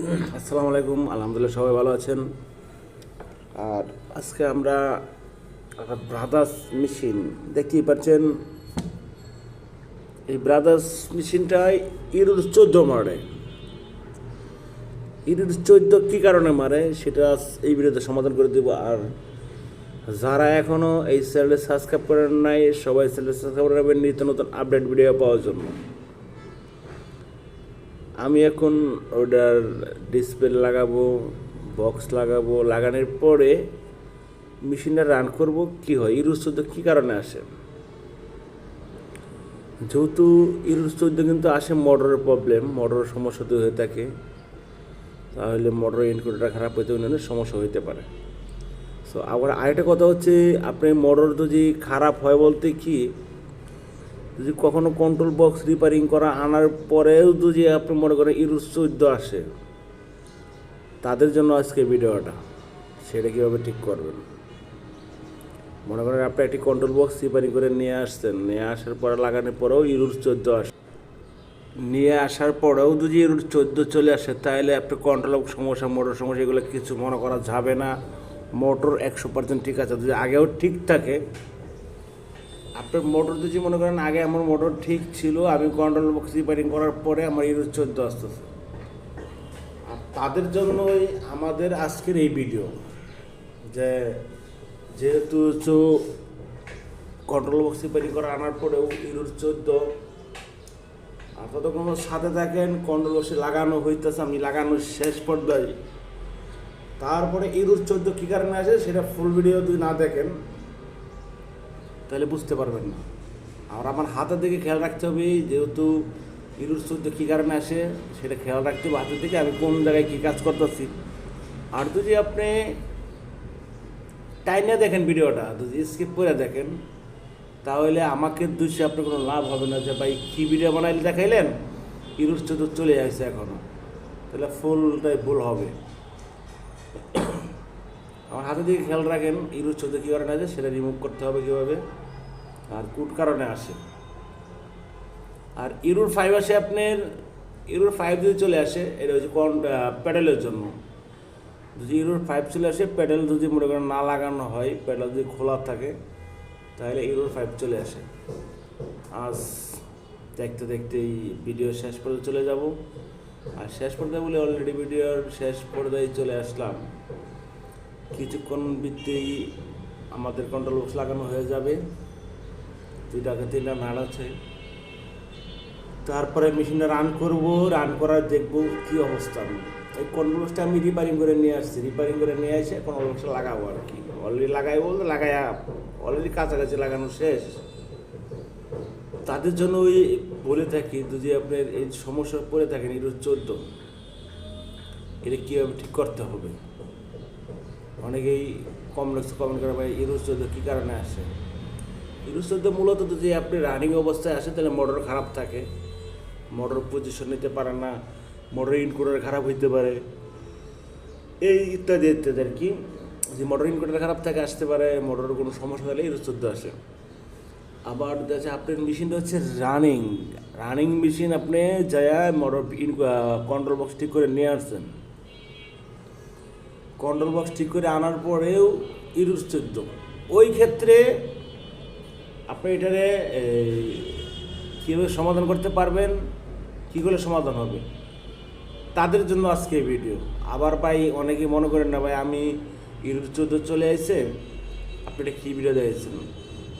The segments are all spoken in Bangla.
আসসালামু আলাইকুম, আলহামদুলিল্লাহ সবাই ভালো আছেন। আর আজকে আমরা ব্রাদার্স মেশিন দেখতেই পাচ্ছেন। এই ব্রাদার্স মেশিনটায় ইরুদ চোদ্দ মারে। ইরুদ চোদ্দ কী কারণে মারে, সেটা এই ভিডিওতে সমাধান করে দেবো। আর যারা এখনও এই চ্যানেলে সাবস্ক্রাইব করেন নাই, সবাই চ্যানেলে সাবস্ক্রাইব করবেন নিত্য নতুন আপডেট ভিডিও পাওয়ার জন্য। আমি এখন ওটার ডিসপ্লে লাগাবো বক্স লাগাবো, লাগানোর পরে মেশিনটা রান করব, কি হয়? ইরুস চোদ্দ কী কারণে আসে? যেহেতু ইরুস চোদ্দ কিন্তু আসে মোটরের প্রবলেম মোটরের সমস্যা তো হয়ে থাকে। তাহলে মোটর ইনকুটারটা খারাপ হইতে অন্যান্য সমস্যা হইতে পারে। সো আবার আরেকটা কথা হচ্ছে, আপনি মোটর যদি খারাপ হয় বলতে কি যদি কখনো কন্ট্রোল বক্স রিপেয়ারিং করা আনার পরেও যদি আপনি মনে করেন ইরুস চোদ্দ আসে, তাদের জন্য আজকে ভিডিওটা, সেটা কীভাবে ঠিক করবেন? মনে করেন আপনি একটি কন্ট্রোল বক্স রিপেয়ারিং করে নিয়ে আসছেন, নিয়ে আসার পরে লাগানোর পরেও ইরুস চোদ্দ আসে। নিয়ে আসার পরেও যদি ইরুস চোদ্দ চলে আসে, তাহলে আপনি কন্ট্রোল সমস্যা মোটর সমস্যা এগুলো কিছু মনে করা যাবে না। মোটর একশো পার্সেন্ট ঠিক আছে, যদি আগেও ঠিক থাকে আপনার মোটর যদি মনে করেন আগে আমার মোটর ঠিক ছিল, আমি কন্ট্রোল বক্স রিপেয়ারিং করার পরে আমার ইউরো চোদ্দ আসতেছে। আর তাদের জন্যই আমাদের আজকের এই ভিডিও যে যেহেতু হচ্ছে কন্ট্রোল বক্স রিপেয়ারিং করা আনার পরেও ইউরো চোদ্দ আর ততক্ষণ সাথে থাকেন কন্ট্রোল বক্সে লাগানো হইতেছে, আমি লাগানোর শেষ পর্যায়ে তারপরে ইউরোর চোদ্দ কী কারণে আসে, সেটা ফুল ভিডিও যদি না দেখেন তাহলে বুঝতে পারবেন না। আর আমার হাতের দিকে খেয়াল রাখতে হবে, যেহেতু ইরুর চোদ্দ কী কারণে আসে সেটা খেয়াল রাখতে হবে হাতের দিকে, আমি কোন জায়গায় কী কাজ করতেছি। আর যদি আপনি টাইনে দেখেন ভিডিওটা, যদি স্কিপ করে দেখেন, তাহলে আমাকে দুষে আপনার কোনো লাভ হবে না যে, ভাই, কী ভিডিও বানাইলে দেখাইলেন? ইরুর চোদ্দ চলে আসছে এখনও তাহলে ফুলটাই ভুল হবে। আমার হাতে দিকে খেয়াল রাখেন, ইরুর চোদ্দ কী কারণে আছে সেটা রিমুভ করতে হবে কীভাবে। আর কুট কারণে আসে? আর ইরুর ফাইভ আসে আপনার ইরুর ফাইভ যদি চলে আসে, এটা হচ্ছে কোন প্যাডেলের জন্য। যদি ইরুর ফাইভ চলে আসে প্যাডেল যদি মনে করেন না লাগানো হয় প্যাডেল যদি খোলা থাকে, তাহলে ইরুর ফাইভ চলে আসে। আজ দেখতে দেখতে এই ভিডিও শেষ পর্যন্ত চলে যাব। আর শেষ পর্যায়ে বলে অলরেডি ভিডিওর শেষ পর্যায়ে চলে আসলাম। কিছুক্ষণ ভিত্তেই আমাদের কন্ট্রোল বক্স লাগানো হয়ে যাবে। দুইটাকে তিনটা নাট আছে। তারপরে মেশিনে রান করব রান করার দেখব কি অবস্থা। এই কন্ট্রোল বক্সটা আমি রিপেয়ারিং করে নিয়ে আসছি। রিপেয়ারিং করে নিয়ে এসে কন্ট্রোল বক্সটা লাগাবো আর কি। অলরেডি লাগাই বলতে লাগাই অলরেডি কাছাকাছি লাগানো শেষ। তাদের জন্য ওই বলে থাকি, যদি আপনার এই সমস্যা পড়ে থাকেন এটা চোদ্দ। এটা কীভাবে ঠিক করতে হবে? অনেকেই কম লাগছে কমেন্ট করে, ভাই ইরুস চোদ্দ কী কারণে আসে? চোদ্দ মূলত যদি আপনি রানিং অবস্থায় আসেন তাহলে মোটর খারাপ থাকে। মোটর পজিশন নিতে পারে না মোটর ইনকুটার খারাপ হইতে পারে। এই ইত্যাদি ইত্যাদি আর কি। যে মোটর ইনকুটার খারাপ থাকে, আসতে পারে মোটরের কোনো সমস্যা হলে চোদ্দ আসে। আবার দেখা আপনার মেশিনটা হচ্ছে রানিং রানিং মেশিন আপনি যায় মোটর কন্ট্রোল বক্স ঠিক করে নিয়ে আসছেন। কন্ট্রোল বক্স ঠিক করে আনার পরেও ইরুস চোদ্দ ওই ক্ষেত্রে আপনি এটারে কীভাবে সমাধান করতে পারবেন, কী করে সমাধান হবে? তাদের জন্য আজকে এই ভিডিও। আবার ভাই অনেকে মনে করেন না ভাই, আমি ইরুর চোদ্দ চলে আসছে আপনি এটা কী ভিডিও দেখেছেন?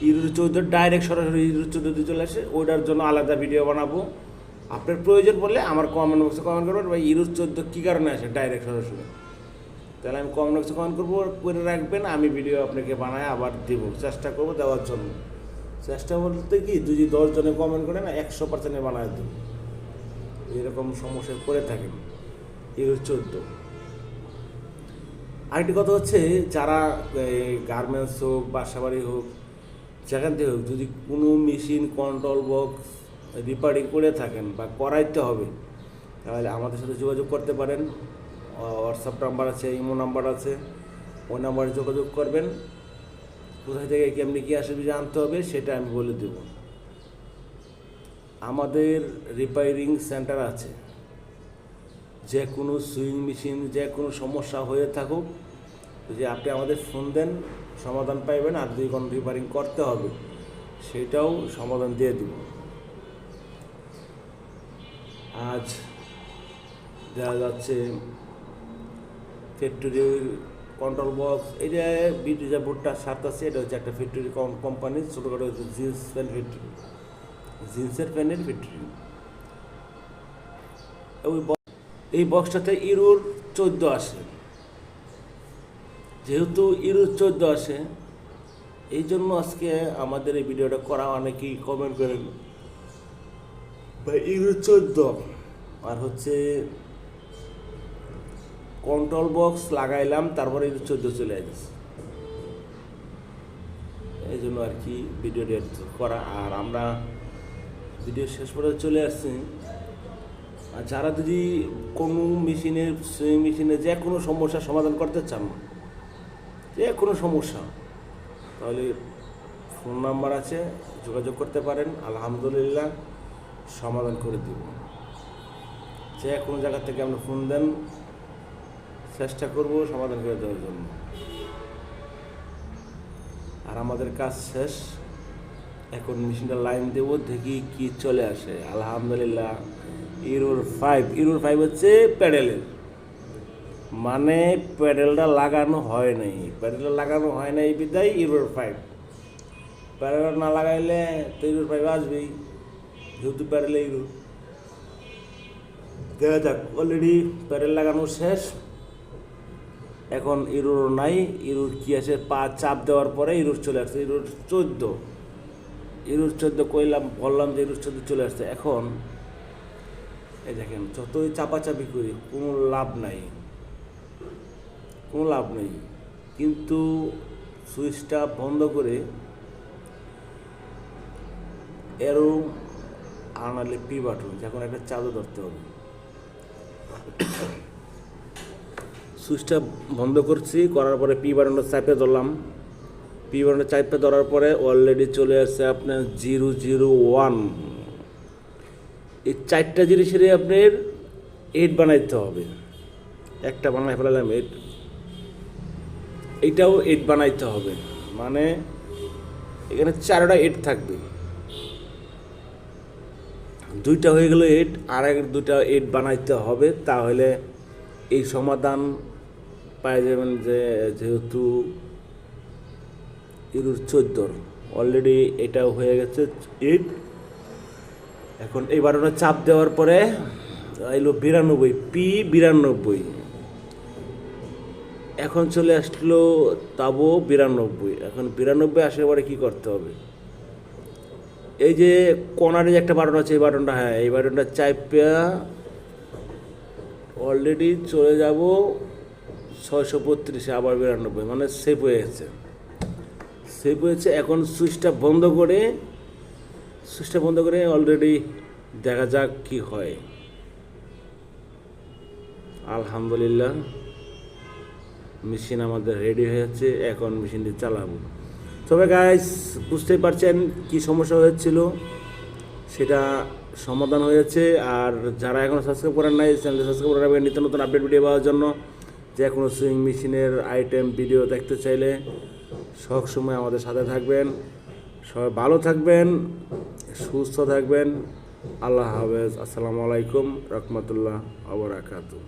ইরুর চোদ্দ ডাইরেক্ট সরাসরি ইরুর চোদ্দতে চলে আসে, ওইটার জন্য আলাদা ভিডিও বানাবো। আপনার প্রয়োজন পড়লে আমার কমেন্ট বক্সে কমেন্ট করবেন। ভাই ইরুর চোদ্দ কী কারণে আসে ডাইরেক্ট সরাসরি? তাহলে আমি কমেন্ট বক্সে কমেন্ট করব, করে রাখবেন, আমি ভিডিও আপনাকে বানায় আবার দেবো। চেষ্টা করব দেওয়ার জন্য। চেষ্টা বলতে কি যদি দশ জনে কমেন্ট করে না, একশো পার্সেন্টে বানায় দেবো। এরকম সমস্যায় পড়ে থাকেন এর চোদ্দ আরেকটি কথা হচ্ছে, যারা গার্মেন্টস হোক, বাসাবাড়ি হোক, যেখান থেকে হোক, যদি কোনো মেশিন কন্ট্রোল বক্স রিপেয়ারিং করে থাকেন বা করাইতে হবে, তাহলে আমাদের সাথে যোগাযোগ করতে পারেন। হোয়াটসঅ্যাপ নাম্বার আছে ইমো নাম্বার আছে ওই নাম্বারে যোগাযোগ করবেন। কোথায় থেকে কেমনি কী আসবে জানতে হবে, সেটা আমি বলে দেব। আমাদের রিপেয়ারিং সেন্টার আছে। যে কোনো সুইং মেশিন যে কোনো সমস্যা হয়ে থাকুক যে আপনি আমাদের ফোন দেন, সমাধান পাইবেন আর দুই কোনো রিপেয়ারিং করতে হবে, সেটাও সমাধান দিয়ে দিব। আজ দেখা যাচ্ছে ফ্যাক্টরি কন্ট্রোল বক্স এটা বিদ্যুৎ যে বোর্ডটা সাত আছে, এটা হচ্ছে একটা ফ্যাক্টরি কোম্পানি ছোটোখাটো হচ্ছে জিন্স প্যান্ট ফ্যাক্টরি জিন্সের প্যান্টের ফ্যাক্টরি ওই ব- এই বক্সটাতে ইরুর চোদ্দ আসে। যেহেতু ইরুর চোদ্দ আসে, এই জন্য আজকে আমাদের এই ভিডিওটা করা অনেকেই কমেন্ট করেন, ভাই, ইরুর চোদ্দ। আর হচ্ছে কন্ট্রোল বক্স লাগাইলাম, তারপরে চোদ্দ চলে আসছে। এই জন্য আর কি ভিডিও ভিডিওটা করা। আর আমরা ভিডিও শেষ পর্যন্ত চলে আসছি। আর যারা যদি কোনো মেশিনের সুইং মেশিনে যে কোনো সমস্যার সমাধান করতে চান, যে কোনো সমস্যা, তাহলে ফোন নাম্বার আছে, যোগাযোগ করতে পারেন। আলহামদুলিল্লাহ, সমাধান করে দিব। যে কোনো জায়গা থেকে আপনি ফোন দেন চেষ্টা করব সমাধান করে দেওয়ার জন্য। আর আমাদের কাজ শেষ। এখন মেশিনটা লাইন দেবো, দেখি কি চলে আসে। আলহামদুলিল্লাহ ইরোর ফাইভ ইরোর ফাইভ হচ্ছে প্যাডেলের মানে প্যাডেলটা লাগানো হয় নাই। প্যাডেলটা লাগানো হয় নাই বিদায় ইরোর ফাইভ প্যাডেল না লাগাইলে তো ইরোর ফাইভ আসবেই। যেহেতু প্যাডেলে ইরোর দেখা যাক অলরেডি প্যাডেল লাগানো শেষ। এখন ইরোর নাই, ইরুর কি আছে? পা চাপ দেওয়ার পরে ইরুর চলে আসছে, ইরুর চোদ্দ। ইরুর চোদ্দ কইলাম, বললাম যে ইরুর চোদ্দ চলে আসছে। এখন, এই দেখেন, যতই চাপাচাপি করি, কোনো লাভ নাই। কোনো লাভ নেই। কিন্তু সুইচটা বন্ধ করে এরও আনালে পি বাটন যখন একটা চাদর ধরতে হবে। সুইচটা বন্ধ করছি, করার পরে পি বাটনটা চাপে ধরলাম। পি বাটনটা চাপে ধরার পরে অলরেডি চলে আসছে আপনার জিরো জিরো ওয়ান। এই চারটা জিনিসেরই আপনার এইট বানাইতে হবে। একটা বানাই ফেলালাম এইট এইটাও এইট বানাইতে হবে। মানে এখানে চারটা এইট থাকবে। দুইটা হয়ে গেল এইট আর এক দুটা এইট বানাইতে হবে। তাহলে এই সমাধান পাই যাবেন যে, যেহেতু ইরুর চোদ্দোর। অলরেডি এটাও হয়ে গেছে এইট এখন এই বারোটা চাপ দেওয়ার পরে এলো বিরানব্বই পি বিরানব্বই। এখন চলে আসলো তাবো বিরানব্বই। এখন বিরানব্বই আসার পরে কী করতে হবে? এই যে কোনারে যে একটা বাটন আছে, এই বাটনটা হ্যাঁ এই বাটনটা চাইপা। অলরেডি চলে যাব ছয়শো বত্রিশে আবার বিরানব্বই মানে সেভ হয়ে গেছে। সেভ হয়েছে, এখন সুইচটা বন্ধ করে, সুইচটা বন্ধ করে অলরেডি দেখা যাক কি হয়। আলহামদুলিল্লাহ মেশিন আমাদের রেডি হয়েছে এখন মেশিনটি চালাবো। তবে গাইস বুঝতেই পারছেন কি সমস্যা হয়েছিল, সেটা সমাধান হয়েছে, আর যারা এখনও সাবস্ক্রাইব করেন নাই চ্যানেলটি সাবস্ক্রাইব করে রাখবেন নিত্য নতুন আপডেট ভিডিও পাওয়ার জন্য যে কোনো সুইং মেশিনের আইটেম ভিডিও দেখতে চাইলে সব সময় আমাদের সাথে থাকবেন। সবাই ভালো থাকবেন, সুস্থ থাকবেন। আল্লাহ হাফেজ। আসসালামু আলাইকুম, রহমতুল্লাহ, আবরাকাতু।